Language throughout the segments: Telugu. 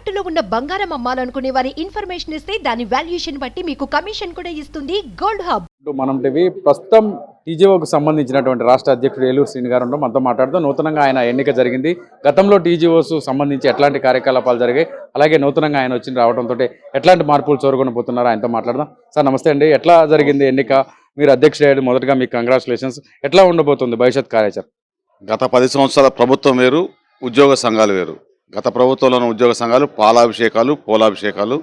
తాకట్టులో ఉన్న బంగారం అమ్మాలనుకునే వారి ఇన్ఫర్మేషన్ ఇస్తే దాని వాల్యుయేషన్ బట్టి మీకు కమిషన్ కూడా ఇస్తుంది గోల్డ్ హబ్. మనం టీవీ ప్రస్తుతం టీజీఓకు సంబంధించినటువంటి రాష్ట్ర అధ్యక్షుడు ఏలూరు శ్రీని గారు ఉండడం మనతో మాట్లాడుతూ నూతనంగా ఆయన ఎన్నిక జరిగింది. గతంలో టీజీఓస్ సంబంధించి ఎట్లాంటి కార్యకలాపాలు జరిగాయి? అలాగే నూతనంగా ఆయన వచ్చి రావడంతో ఎట్లాంటి మార్పులు చోరుకొని పోతున్నారో ఆయనతో మాట్లాడదాం. సార్ నమస్తే అండి. ఎట్లా జరిగింది ఎన్నిక? మీరు అధ్యక్షుడు అయ్యాడు మొదటగా మీకు కంగ్రాచులేషన్స్ ఎట్లా ఉండబోతుంది భవిష్యత్ కార్యాచరణ? గత పది సంవత్సరాల ప్రభుత్వం వేరు ఉద్యోగ సంఘాలు వేరు. గత ప్రభుత్వంలోని ఉద్యోగ సంఘాలు పాలాభిషేకాలు పూలాభిషేకాలు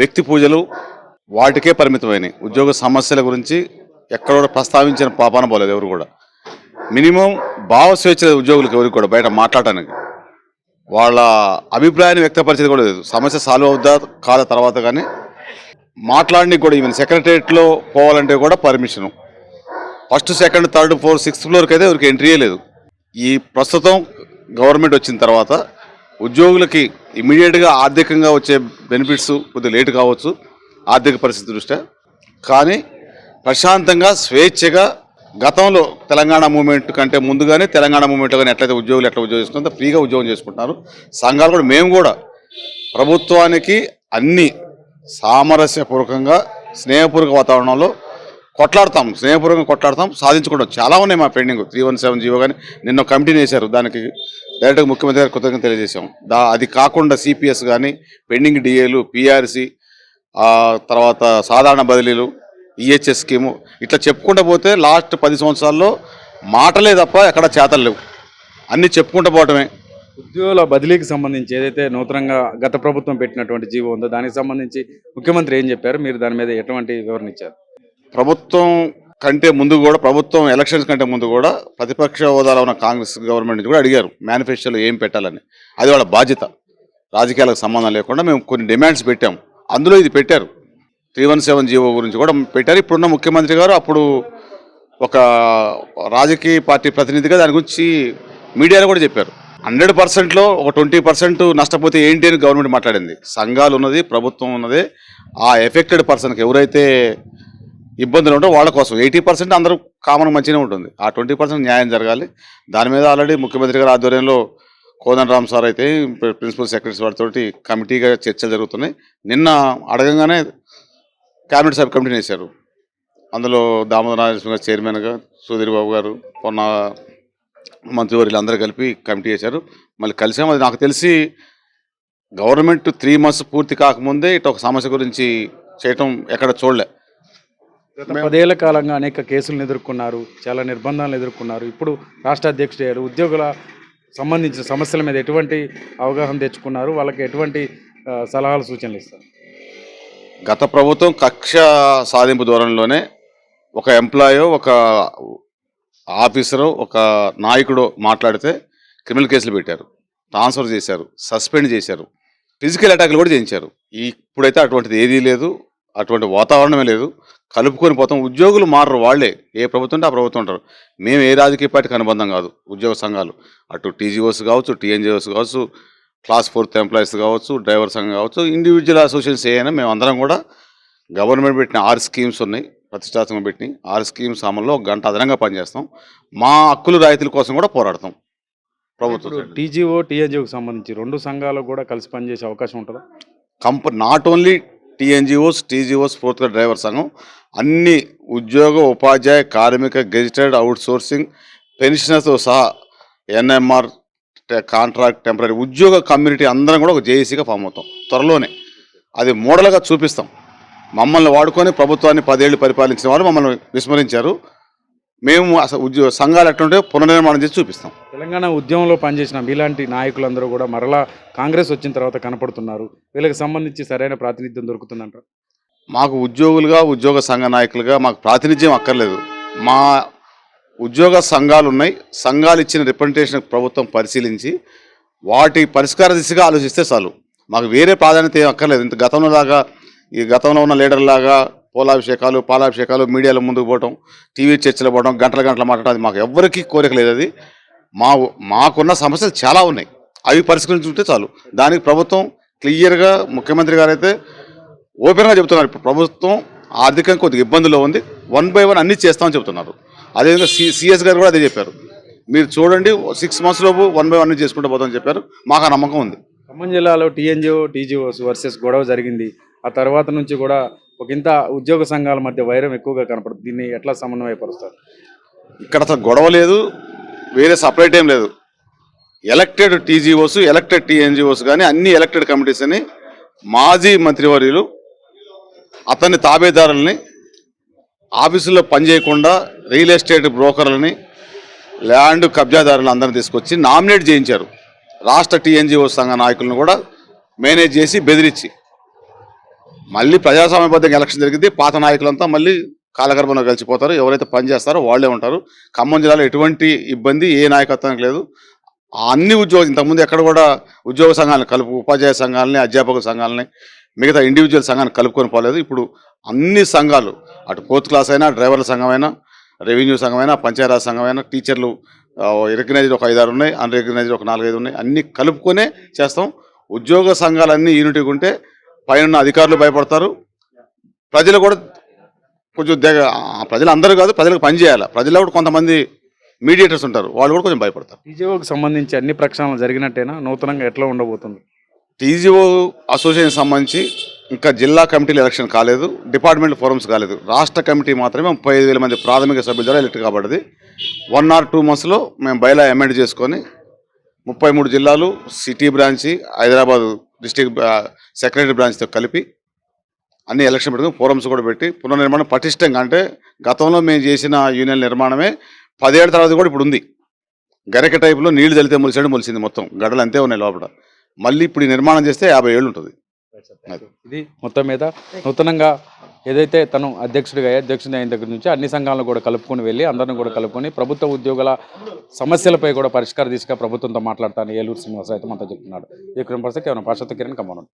వ్యక్తి పూజలు వాటికే పరిమితమైనవి. ఉద్యోగ సమస్యల గురించి ఎక్కడ కూడా ప్రస్తావించిన పాపాన పోలేదు ఎవరు కూడా. మినిమం భావ స్వేచ్ఛ ఉద్యోగులకు ఎవరికి కూడా బయట మాట్లాడటానికి. వాళ్ళ అభిప్రాయాన్ని వ్యక్తపరిచేది కూడా లేదు. సమస్య సాల్వ్ అవుద్దా కాదా తర్వాత కానీ మాట్లాడడానికి కూడా ఈవెన్ సెక్రటరియట్లో పోవాలంటే కూడా permission first second third fourth sixth ఫ్లోర్కి అయితే ఎవరికి ఎంట్రీయే లేదు. ఈ ప్రస్తుతం గవర్నమెంట్ వచ్చిన తర్వాత ఉద్యోగులకి ఇమీడియట్గా ఆర్థికంగా వచ్చే బెనిఫిట్స్ కొద్దిగా లేట్ కావచ్చు ఆర్థిక పరిస్థితి దృష్ట్యా. కానీ ప్రశాంతంగా స్వేచ్ఛగా గతంలో తెలంగాణ మూమెంట్ కంటే ముందుగానే తెలంగాణ మూమెంట్లో కానీ ఎట్లయితే ఉద్యోగులు ఎట్లా ఉద్యోగం చేసుకుంటారో ఫ్రీగా ఉద్యోగం చేసుకుంటున్నారు. సంఘాలు కూడా మేము కూడా ప్రభుత్వానికి అన్ని సామరస్యపూర్వకంగా స్నేహపూర్వక వాతావరణంలో కొట్లాడతాం స్నేహపూర్వకంగా కొట్లాడతాం సాధించుకుంటాం. చాలా ఉన్నాయి మా pending. Three one seven GO కానీ నిన్న కమిటీని వేశారు. దానికి డైరెక్ట్గా ముఖ్యమంత్రి గారు కృతజ్ఞత తెలియజేశాం. దా అది కాకుండా సిపిఎస్ కానీ పెండింగ్ డిఏలు పిఆర్సి తర్వాత సాధారణ బదిలీలు ఈహెచ్ఎస్ స్కీము ఇట్లా చెప్పుకుంటూ పోతే లాస్ట్ పది సంవత్సరాల్లో మాటలే తప్ప ఎక్కడ చేతలు లేవు. అన్నీ చెప్పుకుంటూ పోవటమే. ఉద్యోగుల బదిలీకి సంబంధించి ఏదైతే నూతనంగా గత ప్రభుత్వం పెట్టినటువంటి జీవో ఉందో దానికి సంబంధించి ముఖ్యమంత్రి ఏం చెప్పారు? మీరు దాని మీద ఎటువంటి వివరణ ఇచ్చారు? ప్రభుత్వం కంటే ముందు కూడా ప్రభుత్వం ఎలక్షన్స్ కంటే ముందు కూడా ప్రతిపక్ష హోదాలో ఉన్న కాంగ్రెస్ గవర్నమెంట్ కూడా అడిగారు మేనిఫెస్టోలో ఏం పెట్టాలని. అది వాళ్ళ బాధ్యత. రాజకీయాలకు సంబంధం లేకుండా మేము కొన్ని డిమాండ్స్ పెట్టాం. అందులో ఇది పెట్టారు. త్రీ వన్ సెవెన్ జీవో గురించి కూడా పెట్టారు. ఇప్పుడున్న ముఖ్యమంత్రి గారు అప్పుడు ఒక రాజకీయ పార్టీ ప్రతినిధిగా దాని గురించి మీడియాలో కూడా చెప్పారు. హండ్రెడ్ పర్సెంట్లో ఒక ట్వంటీ పర్సెంట్ నష్టపోతే ఏంటి అని గవర్నమెంట్ మాట్లాడింది. సంఘాలు ఉన్నది ప్రభుత్వం ఉన్నది. ఆ ఎఫెక్టెడ్ పర్సన్కి ఎవరైతే ఇబ్బందులు ఉంటే వాళ్ళ కోసం ఎయిటీ పర్సెంట్ అందరూ కామన్ మంచిగానే ఉంటుంది. ఆ ట్వంటీ పర్సెంట్ న్యాయం జరగాలి. దాని మీద ఆల్రెడీ ముఖ్యమంత్రి గారి ఆధ్వర్యంలో కోదండరామ్ సార్ అయితే ప్రిన్సిపల్ సెక్రటరీ వారితో కమిటీగా చర్చలు జరుగుతున్నాయి. నిన్న అడగంగానే క్యాబినెట్ సబ్ కమిటీని వేశారు. అందులో దామోదర నాగేశ్వర గారు చైర్మన్గా సుధీర్ బాబు గారు పొన్న మంత్రివర్యులు అందరూ కలిపి కమిటీ వేశారు. మళ్ళీ కలిసాము అది నాకు తెలిసి గవర్నమెంట్ త్రీ మంత్స్ పూర్తి కాకముందే ఇటు ఒక సమస్య గురించి చేయటం ఎక్కడ చూడలే. పదేళ్ళ కాలంగా అనేక కేసులను ఎదుర్కొన్నారు చాలా నిర్బంధాలను ఎదుర్కొన్నారు. ఇప్పుడు రాష్ట్ర అధ్యక్షుడు అయ్యారు. ఉద్యోగుల సంబంధించిన సమస్యల మీద ఎటువంటి అవగాహన తెచ్చుకున్నారు? వాళ్ళకి ఎటువంటి సలహాలు సూచనలు ఇస్తారు? గత ప్రభుత్వం కక్ష సాధింపు ధోరణిలోనే ఒక ఎంప్లాయో ఒక ఆఫీసరు ఒక నాయకుడు మాట్లాడితే క్రిమినల్ కేసులు పెట్టారు. ట్రాన్స్ఫర్ చేశారు సస్పెండ్ చేశారు. ఫిజికల్ అటాక్లు కూడా చేయించారు. ఇప్పుడైతే అటువంటిది ఏదీ లేదు. అటువంటి వాతావరణమే లేదు. కలుపుకొని పోతాం. ఉద్యోగులు మారరు వాళ్ళే. ఏ ప్రభుత్వం ఉంటే ఆ ప్రభుత్వం ఉంటారు. మేము ఏ రాజకీయ పార్టీకి అనుబంధం కాదు. ఉద్యోగ సంఘాలు. అటు టీజీఓస్ కావచ్చు టీఎన్జిఓస్ కావచ్చు క్లాస్ ఫోర్త్ ఎంప్లాయీస్ కావచ్చు డ్రైవర్ సంఘం కావచ్చు ఇండివిజువల్ అసోసియేషన్స్ ఏమైనా మేము అందరం కూడా గవర్నమెంట్ పెట్టిన ఆరు స్కీమ్స్ ఉన్నాయి. ప్రతిష్టాత్మకంగా పెట్టినాయి ఆరు స్కీమ్స్ అమల్లో ఒక గంట అదనంగా పనిచేస్తాం. మా హక్కులు రాయితీల కోసం కూడా పోరాడతాం. ప్రభుత్వం టీజీఓ టీఎన్జిఓకి సంబంధించి రెండు సంఘాలు కూడా కలిసి పనిచేసే అవకాశం ఉంటుందా? కంప నాట్ ఓన్లీ టీఎన్జిఓస్ టీజీఓస్ ఫోర్త్గా డ్రైవర్ సంఘం అన్ని ఉద్యోగ ఉపాధ్యాయ కార్మిక గెజిటెడ్ అవుట్ సోర్సింగ్ పెన్షనర్స్తో సహా ఎన్ఎంఆర్ కాంట్రాక్ట్ టెంపరీ ఉద్యోగ కమ్యూనిటీ అందరం కూడా ఒక జేఏసీగా ఫామ్ అవుతాం త్వరలోనే. అది మోడల్గా చూపిస్తాం. మమ్మల్ని వాడుకొని ప్రభుత్వాన్ని పదేళ్ళు పరిపాలించిన వారు మమ్మల్ని విస్మరించారు. మేము అసలు ఉద్యోగ సంఘాలు ఎట్లుంటే పునర్నిర్మాణం చేసి చూపిస్తాం. తెలంగాణ ఉద్యమంలో పనిచేసిన మీలాంటి నాయకులందరూ కూడా మరలా కాంగ్రెస్ వచ్చిన తర్వాత కనపడుతున్నారు. వీళ్ళకి సంబంధించి సరైన ప్రాతినిధ్యం దొరుకుతుందంటారు. మాకు ఉద్యోగులుగా ఉద్యోగ సంఘ నాయకులుగా మాకు ప్రాతినిధ్యం అక్కర్లేదు. మా ఉద్యోగ సంఘాలు ఉన్నాయి. సంఘాలు ఇచ్చిన రిప్రజెంటేషన్ ప్రభుత్వం పరిశీలించి వాటి పరిష్కార దిశగా ఆలోచిస్తే చాలు. మాకు వేరే ప్రాధాన్యత ఏం అక్కర్లేదు. ఇంత గతంలో లాగా ఈ గతంలో ఉన్న లీడర్ లాగా పూలాభిషేకాలు పాలాభిషేకాలు మీడియాలో ముందుకు పోవటం టీవీ చర్చలు పోవడం గంటల గంటలు మాట్లాడడం అది మాకు ఎవ్వరికీ కోరిక లేదు అది. మా మాకున్న సమస్యలు చాలా ఉన్నాయి. అవి పరిష్కరించుకుంటే చాలు. దానికి ప్రభుత్వం క్లియర్గా ముఖ్యమంత్రి గారు అయితే ఓపెన్గా చెబుతున్నారు. ఇప్పుడు ప్రభుత్వం ఆర్థికంగా కొద్దిగా ఇబ్బందుల్లో ఉంది. వన్ బై వన్ అన్నీ చేస్తామని చెప్తున్నారు అదేవిధంగా సి సిఎస్ గారు కూడా అదే చెప్పారు. మీరు చూడండి సిక్స్ మంత్స్ లోపు వన్ బై వన్ చేసుకుంటూ పోతామని చెప్పారు. మాకు ఆ నమ్మకం ఉంది. ఖమ్మం జిల్లాలో టీఎన్జిఓ టీజీఓ వర్సెస్ గొడవ జరిగింది. ఆ తర్వాత నుంచి కూడా ఒక ఇంత ఉద్యోగ సంఘాల మధ్య వైరం ఎక్కువగా కనపడుతుంది. దీన్ని ఎట్లా సమన్వయపరుస్తారు? ఇక్కడ అసలు గొడవ లేదు. వేరే సపరేట్ ఏం లేదు. ఎలక్టెడ్ టీజీఓస్ ఎలక్టెడ్ టీఎన్జిఓస్ కానీ అన్ని ఎలక్టెడ్ కమిటీస్ అని మాజీ మంత్రివర్యులు అతని తాబేదారుల్ని ఆఫీసుల్లో పనిచేయకుండా రియల్ ఎస్టేట్ బ్రోకర్లని ల్యాండ్ కబ్జాదారులు అందరిని తీసుకొచ్చి నామినేట్ చేయించారు. రాష్ట్ర టీఎన్జిఓ సంఘ నాయకులను కూడా మేనేజ్ చేసి బెదిరించి. మళ్ళీ ప్రజాస్వామ్యబద్ధంగా ఎలక్షన్ జరిగింది. పాత నాయకులంతా మళ్ళీ కాలగర్భంలో కలిసిపోతారు. ఎవరైతే పనిచేస్తారో వాళ్ళే వాళ్ళే ఉంటారు. ఖమ్మం జిల్లాలో ఎటువంటి ఇబ్బంది ఏ నాయకత్వానికి లేదు. ఆ అన్ని ఉద్యోగ ఇంతకుముందు ఎక్కడ కూడా ఉద్యోగ సంఘాలను కలుపు ఉపాధ్యాయ సంఘాలని అధ్యాపక సంఘాలని మిగతా ఇండివిజువల్ సంఘాన్ని కలుపుకొని పోలేదు. ఇప్పుడు అన్ని సంఘాలు అటు ఫోర్త్ క్లాస్ అయినా డ్రైవర్ల సంఘమైనా రెవెన్యూ సంఘమైనా పంచాయతీరాజ్ సంఘమైనా టీచర్లు రికగ్నైజ్డ్ ఒక ఐదారు ఉన్నాయి అన్ రికగ్నైజ్డ్ ఒక నాలుగైదు ఉన్నాయి. అన్నీ కలుపుకొనే చేస్తాం. ఉద్యోగ సంఘాలన్నీ యూనిటీగా ఉంటే పైన అధికారులు భయపడతారు. ప్రజలు కూడా కొంచెం దగ్గ ప్రజలు అందరూ కాదు ప్రజలకు పని చేయాలి. ప్రజల్లో కూడా కొంతమంది మీడియేటర్స్ ఉంటారు. వాళ్ళు కూడా కొంచెం భయపడతారు. టీజీఓకి సంబంధించి అన్ని ప్రక్షాళనలు జరిగినట్టేనా? నూతనంగా ఎట్లా ఉండబోతుంది? టీజీఓ అసోసియేషన్ సంబంధించి ఇంకా జిల్లా కమిటీలు ఎలక్షన్ కాలేదు డిపార్ట్మెంట్ ఫోరమ్స్ కాలేదు. రాష్ట్ర కమిటీ మాత్రమే ముప్పై ఐదు వేల మంది ప్రాథమిక సభ్యుల ద్వారా ఎలక్ట్ కాబడ్డది. వన్ ఆర్ టూ మంత్స్లో మేము బయలా అమెండ్ చేసుకొని ముప్పై మూడు జిల్లాలు city branch Hyderabad district secretary బ్రాంచ్తో కలిపి అన్ని ఎలక్షన్ పెట్టుకుని ఫోరమ్స్ కూడా పెట్టి పునర్నిర్మాణం పటిష్టంగా అంటే గతంలో మేము చేసిన యూనియన్ నిర్మాణమే పదిహేడు తర్వాత కూడా ఇప్పుడు ఉంది. గరిక టైపులో నీళ్ళు చల్లితే మొలిసాడు మొలిసింది మొత్తం. గడలు అంతే ఉన్నాయి లోపల. మళ్ళీ ఇప్పుడు నిర్మాణం చేస్తే యాభై ఏళ్ళు ఉంటుంది. ఇది మొత్తం మీద నూతనంగా ఏదైతే తను అధ్యక్షుడిగా అధ్యక్షుడి అయిన దగ్గర నుంచి అన్ని సంఘాలను కూడా కలుపుకొని వెళ్ళి అందరిని కూడా కలుపుకొని ప్రభుత్వ ఉద్యోగుల సమస్యలపై కూడా పరిష్కారం తీసుకుని ప్రభుత్వంతో మాట్లాడతాను ఏలూరు శ్రీనివాస అయితే మనతో చెప్తున్నాడు. ఈ కృష్ణ పరిస్థితి కేవలం పాశ్వత కిరణ్ కమ్మను